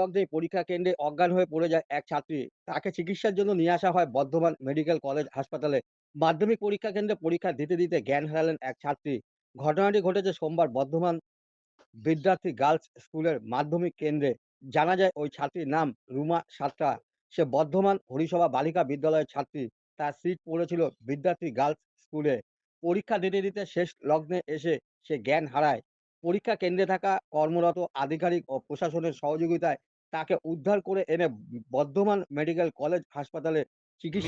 লগ্নে পরীক্ষা কেন্দ্রে অজ্ঞান হয়ে পড়ে যায় এক ছাত্রী। তাকে চিকিৎসার জন্য নিয়ে আসা হয় বর্ধমান মেডিকেল কলেজ হাসপাতালে। মাধ্যমিক পরীক্ষা কেন্দ্রে পরীক্ষা দিতে দিতে জ্ঞান হারালেন এক ছাত্রী। ঘটনাটি ঘটেছে সোমবার বর্ধমান বিদ্যার্থী গার্লস স্কুলের মাধ্যমিক কেন্দ্রে। জানা যায় ওই ছাত্রীর নাম রুমা সাতরা। সে বর্ধমান হরিসভা বালিকা বিদ্যালয়ের ছাত্রী। তার সিট পড়েছিল বিদ্যার্থী গার্লস স্কুলে। পরীক্ষা দিতে দিতে শেষ লগ্নে এসে সে জ্ঞান হারায়। পরীক্ষা কেন্দ্রে থাকা কর্মরত আধিকারিক ও প্রশাসনের সহযোগিতায় তাকে উদ্ধার করে এনে বর্ধমান মেডিকেল কলেজ হাসপাতালে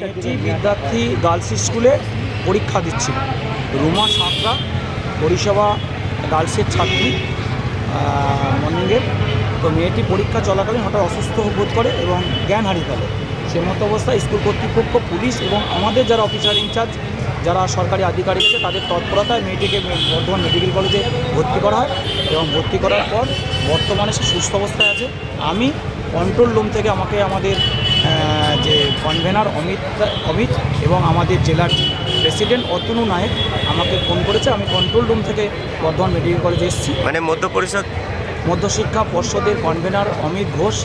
হয়। বিদ্যার্থী গার্লস স্কুলে পরীক্ষা দিচ্ছিল। রুমা সাঁতরা পরিষেবা গার্লসের ছাত্রী মর্নিংয়ের। তো মেয়েটি পরীক্ষা চলাকালীন হঠাৎ অসুস্থ বোধ করে এবং জ্ঞান হারিয়ে ফেলে। সে মতো অবস্থায় স্কুল কর্তৃপক্ষ পুলিশ এবং আমাদের যারা অফিসার ইনচার্জ যারা সরকারি আধিকারিক আছে তাদের তৎপরতায় মেয়েটিকে বর্ধমান মেডিকেল কলেজে ভর্তি করা হয় এবং ভর্তি করার পর বর্তমানে সে সুস্থ অবস্থায় আছে। আমি কন্ট্রোল রুম থেকে আমাকে আমাদের যে কনভেনার অমিত অমিত এবং আমাদের জেলার প্রেসিডেন্ট অতনু নায়ক আমাকে ফোন করেছে। আমি কন্ট্রোল রুম থেকে বর্ধমান মেডিকেল কলেজে এসেছি। মানে মধ্য পরিষদ? মধ্যশিক্ষা পর্ষদের কনভেনার অমিত ঘোষ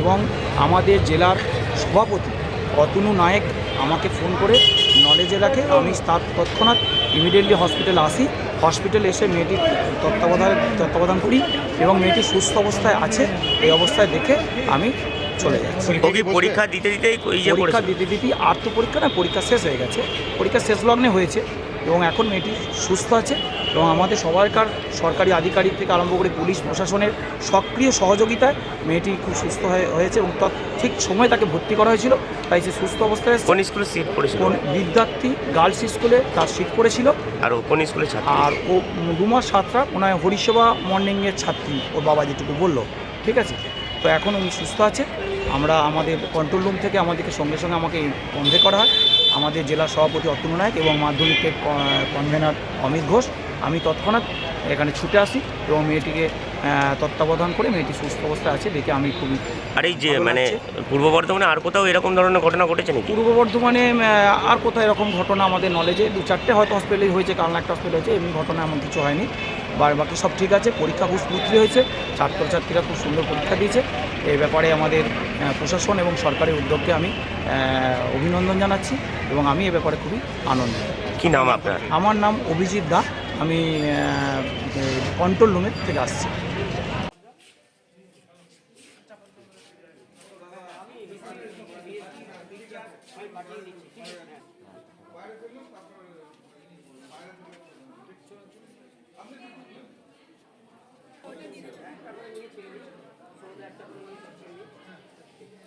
এবং আমাদের জেলার সভাপতি অতনু নায়েক আমাকে ফোন করে নলেজে রাখে আমি তার তৎক্ষণাৎ ইমিডিয়েটলি হসপিটালে আসি। হসপিটালে এসে মেয়েটির তত্ত্বাবধান তত্ত্বাবধান করি এবং মেয়েটি সুস্থ অবস্থায় আছে এই অবস্থায় দেখে আমি চলে যাচ্ছি। পরীক্ষা দিতে দিতেই পরীক্ষা দিতে দিতে আর তো পরীক্ষা না পরীক্ষা শেষ হয়ে গেছে। পরীক্ষা শেষ লগ্নে হয়েছে এবং এখন মেয়েটি সুস্থ আছে। এবং আমাদের সবাইকার সরকারি আধিকারিক থেকে আরম্ভ করে পুলিশ প্রশাসনের সক্রিয় সহযোগিতায় মেয়েটি খুব সুস্থ হয়ে- হয়েছে এবং ঠিক সময় তাকে ভর্তি করা হয়েছিল তাই সে সুস্থ অবস্থায়। কোন স্কুলে সিট পড়েছিল? কোন বিদ্যার্থী গার্লস স্কুলে তার সিট পড়েছিল। আর ও কোন স্কুলে ছাত্র? আর ও রুমার সাতরা ওনার হরিসেবা মর্নিংয়ের ছাত্রী ওর বাবা যেটুকু বলল ঠিক আছে? তো এখন উনি সুস্থ আছে। আমরা আমাদের কন্ট্রোল রুম থেকে আমাদেরকে সঙ্গে সঙ্গে আমাকে কনভে করা হয়। আমাদের জেলা সভাপতি অতুল নায়ক এবং মাধ্যমিকের কনভেনার অমিত ঘোষ। আমি তৎক্ষণাৎ এখানে ছুটে আসি এবং মেয়েটিকে তত্ত্বাবধান করে মেয়েটি সুস্থ অবস্থায় আছে দেখে আমি খুবই আর এই যে মানে পূর্ব বর্ধমানে আর কোথাও এরকম ধরনের ঘটনা ঘটেছে নাকি? পূর্ব বর্ধমানে আর কোথাও এরকম ঘটনা আমাদের নলেজে দু চারটে হয়তো হসপিটালেই হয়েছে কালনা একটা হসপিটাল হয়েছে এমনি ঘটনা এমন কিছু হয়নি। বা বাকি সব ঠিক আছে পরীক্ষা খুব স্মুথলি হয়েছে। ছাত্রছাত্রীরা খুব সুন্দর পরীক্ষা দিয়েছে। এই ব্যাপারে আমাদের প্রশাসন এবং সরকারের উদ্যোগকে আমি অভিনন্দন জানাচ্ছি এবং আমি এ ব্যাপারে খুবই আনন্দিত। কি নাম আপনার? আমার নাম অভিজিৎ দা। আমি কন্ট্রোল রুমের থেকে আসছি।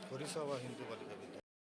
হরিসভা হিন্দু বালিকা